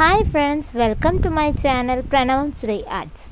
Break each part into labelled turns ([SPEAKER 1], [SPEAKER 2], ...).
[SPEAKER 1] Hi friends welcome to my channel Pranavam Sri arts.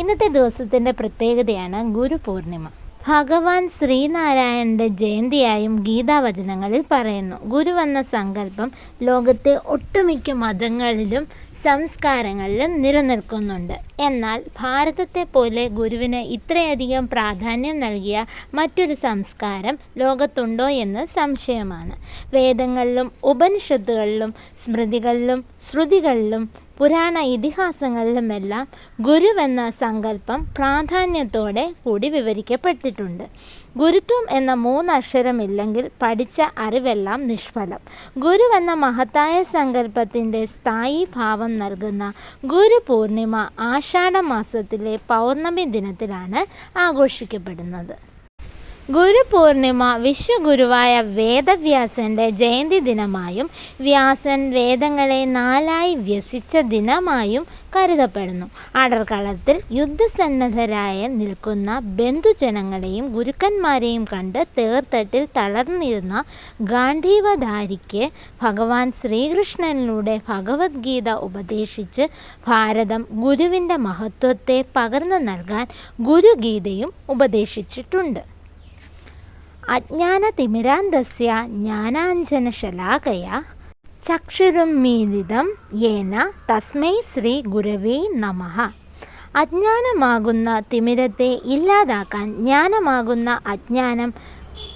[SPEAKER 1] ഇന്നത്തെ ദിവസത്തിന്റെ പ്രത്യേകതയാണ് ഗുരു പൂർണിമ. ഭഗവാൻ ശ്രീനാരായണന്റെ ജയന്തിയായും ഗീതാവചനങ്ങളിൽ പറയുന്നു. ഗുരുവെന്ന സങ്കല്പം ലോകത്തെ ഒട്ടുമിക്ക മതങ്ങളിലും സംസ്കാരങ്ങളിലും നിലനിൽക്കുന്നുണ്ട്. എന്നാൽ ഭാരതത്തെ പോലെ ഗുരുവിന് ഇത്രയധികം പ്രാധാന്യം നൽകിയ മറ്റൊരു സംസ്കാരം ലോകത്തുണ്ടോ എന്ന് സംശയമാണ്. വേദങ്ങളിലും ഉപനിഷത്തുകളിലും സ്മൃതികളിലും ശ്രുതികളിലും പുരാണ ഇതിഹാസങ്ങളിലുമെല്ലാം ഗുരുവെന്ന സങ്കല്പം പ്രാധാന്യത്തോടെ കൂടി വിവരിക്കപ്പെട്ടിട്ടുണ്ട്. ഗുരുത്വം എന്ന മൂന്നക്ഷരമില്ലെങ്കിൽ പഠിച്ച അറിവെല്ലാം നിഷ്ഫലം. ഗുരുവെന്ന മഹത്തായ സങ്കല്പത്തിന്റെ സ്ഥായി ഭാവം നൽകുന്ന ഗുരു പൂർണിമ ആഷാഢമാസത്തിലെ പൗർണമി ദിനത്തിലാണ് ആഘോഷിക്കപ്പെടുന്നത്. ഗുരുപൂർണിമ വിശ്വഗുരുവായ വേദവ്യാസന്റെ ജയന്തി ദിനമായും വ്യാസൻ വേദങ്ങളെ നാലായി വ്യസിച്ച ദിനമായും കരുതപ്പെടുന്നു. അടർക്കളത്തിൽ യുദ്ധസന്നദ്ധരായ നിൽക്കുന്ന ബന്ധുജനങ്ങളെയും ഗുരുക്കന്മാരെയും കണ്ട് തേർത്തട്ടിൽ തളർന്നിരുന്ന ഗാന്ധീവധാരിക്ക് ഭഗവാൻ ശ്രീകൃഷ്ണനിലൂടെ ഭഗവത്ഗീത ഉപദേശിച്ച് ഭാരതം ഗുരുവിന്റെ മഹത്വത്തെ പകർന്നു നൽകാൻ ഗുരുഗീതയും ഉപദേശിച്ചിട്ടുണ്ട്. അജ്ഞാനതിമിരാന്തസ്യ ജ്ഞാനാഞ്ജനശലാകയ ചക്ഷുരുമീലിതം യേന തസ്മൈ ശ്രീ ഗുരവേ നമ. അജ്ഞാനമാകുന്ന തിമിരത്തെ ഇല്ലാതാക്കാൻ ജ്ഞാനമാകുന്ന അജ്ഞാനം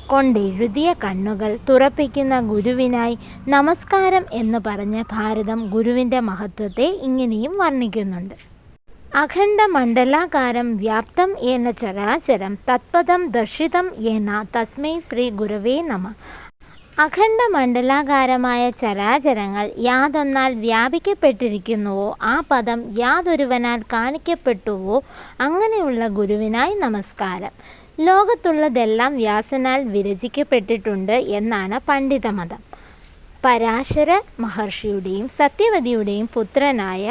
[SPEAKER 1] കൊണ്ടെഴുതിയ കണ്ണുകൾ തുറപ്പിക്കുന്ന ഗുരുവിനായി നമസ്കാരം എന്ന് പറഞ്ഞ് ഭാരതം ഗുരുവിന്റെ മഹത്വത്തെ ഇങ്ങനെയും വർണിക്കുന്നുണ്ട്. അഖണ്ഡമണ്ഡലാകാരം വ്യാപ്തം എന്ന ചരാചരം തത്പദം ദർശിതം എന്ന തസ്മൈ ശ്രീ ഗുരവേ നമ. അഖണ്ഡമണ്ഡലാകാരമായ ചരാചരങ്ങൾ യാതൊന്നാൽ വ്യാപിക്കപ്പെട്ടിരിക്കുന്നുവോ ആ പദം യാതൊരുവനാൽ കാണിക്കപ്പെട്ടുവോ അങ്ങനെയുള്ള ഗുരുവിനായി നമസ്കാരം. ലോകത്തുള്ളതെല്ലാം വ്യാസനാൽ വിരചിക്കപ്പെട്ടിട്ടുണ്ട് എന്നാണ് പണ്ഡിതമതം. പരാശര മഹർഷിയുടെയും സത്യവതിയുടെയും പുത്രനായ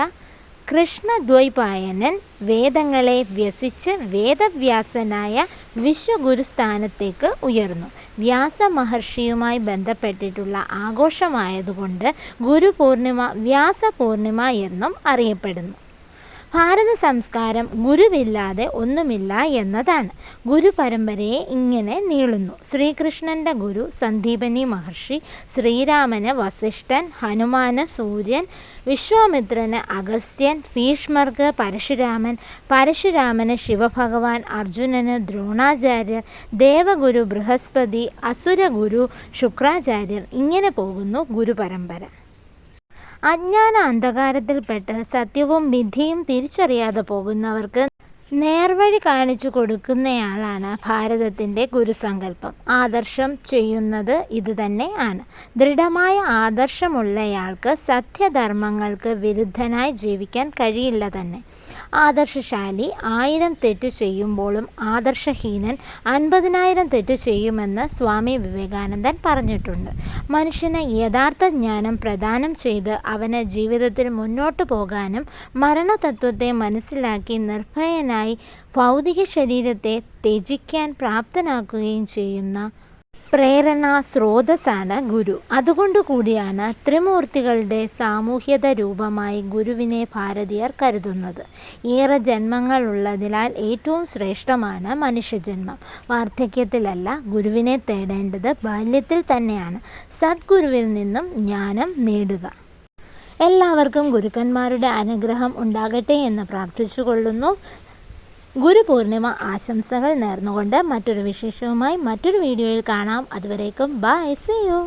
[SPEAKER 1] കൃഷ്ണദ്വൈപായനൻ വേദങ്ങളെ വ്യസിച്ച് വേദവ്യാസനായ വിശ്വഗുരുസ്ഥാനത്തേക്ക് ഉയർന്നു. വ്യാസ മഹർഷിയുമായി ബന്ധപ്പെട്ടിട്ടുള്ള ആഘോഷമായതുകൊണ്ട് ഗുരുപൂർണിമ വ്യാസപൂർണിമ എന്നും അറിയപ്പെടുന്നു. ഭാരത സംസ്കാരം ഗുരുവില്ലാതെ ഒന്നുമില്ല എന്നതാണ്. ഗുരു പരമ്പരയെ ഇങ്ങനെ നീളുന്നു. ശ്രീകൃഷ്ണന്റെ ഗുരു സന്ദീപനി മഹർഷി ശ്രീരാമന് വസിഷ്ഠൻ ഹനുമാന് സൂര്യൻ വിശ്വാമിത്രന് അഗസ്ത്യൻ ഭീഷ്മർക്ക് പരശുരാമൻ പരശുരാമന് ശിവഭഗവാൻ അർജുനന് ദ്രോണാചാര്യർ ദേവഗുരു ബൃഹസ്പതി അസുരഗുരു ശുക്രാചാര്യർ ഇങ്ങനെ പോകുന്നു ഗുരുപരമ്പര. അജ്ഞാന അന്ധകാരത്തിൽപ്പെട്ട് സത്യവും വിധിയും തിരിച്ചറിയാതെ പോകുന്നവർക്ക് നേർവഴി കാണിച്ചു കൊടുക്കുന്നയാളാണ് ഭാരതത്തിന്റെ ഗുരുസങ്കല്പം. ആദർശം ചെയ്യുന്നത് ഇത് തന്നെ ആണ് ദൃഢമായ ആദർശമുള്ളയാൾക്ക് സത്യധർമ്മങ്ങൾക്ക് വിരുദ്ധനായി ജീവിക്കാൻ കഴിയില്ല തന്നെ. ആദർശശാലി ആയിരം തെറ്റ് ചെയ്യുമ്പോഴും ആദർശഹീനൻ അൻപതിനായിരം തെറ്റ് ചെയ്യുമെന്ന് സ്വാമി വിവേകാനന്ദൻ പറഞ്ഞിട്ടുണ്ട്. മനുഷ്യന് യഥാർത്ഥ ജ്ഞാനം പ്രദാനം ചെയ്ത് അവന് ജീവിതത്തിൽ മുന്നോട്ടു പോകാനും മരണതത്വത്തെ മനസ്സിലാക്കി നിർഭയനായി ഭൗതിക ശരീരത്തെ ത്യജിക്കാൻ പ്രാപ്തനാക്കുകയും ചെയ്യുന്ന പ്രേരണ സ്രോതസ്സാണ് ഗുരു. അതുകൊണ്ടു കൂടിയാണ് ത്രിമൂർത്തികളുടെ സാമൂഹ്യത രൂപമായി ഗുരുവിനെ ഭാരതീയർ കരുതുന്നത്. ഏറെ ജന്മങ്ങളുള്ളതിനാൽ ഏറ്റവും ശ്രേഷ്ഠമാണ് മനുഷ്യജന്മം. വാർദ്ധക്യത്തിലല്ല ഗുരുവിനെ തേടേണ്ടത് ബാല്യത്തിൽ തന്നെയാണ്. സദ്ഗുരുവിൽ നിന്നും ജ്ഞാനം നേടുക. എല്ലാവർക്കും ഗുരുക്കന്മാരുടെ അനുഗ്രഹം ഉണ്ടാകട്ടെ എന്ന് പ്രാർത്ഥിച്ചുകൊള്ളുന്നു. ഗുരുപൂർണിമ ആശംസകൾ നേർന്നുകൊണ്ട് മറ്റൊരു വിശേഷവുമായി മറ്റൊരു വീഡിയോയിൽ കാണാം. അതുവരേക്കും ബൈ സി യു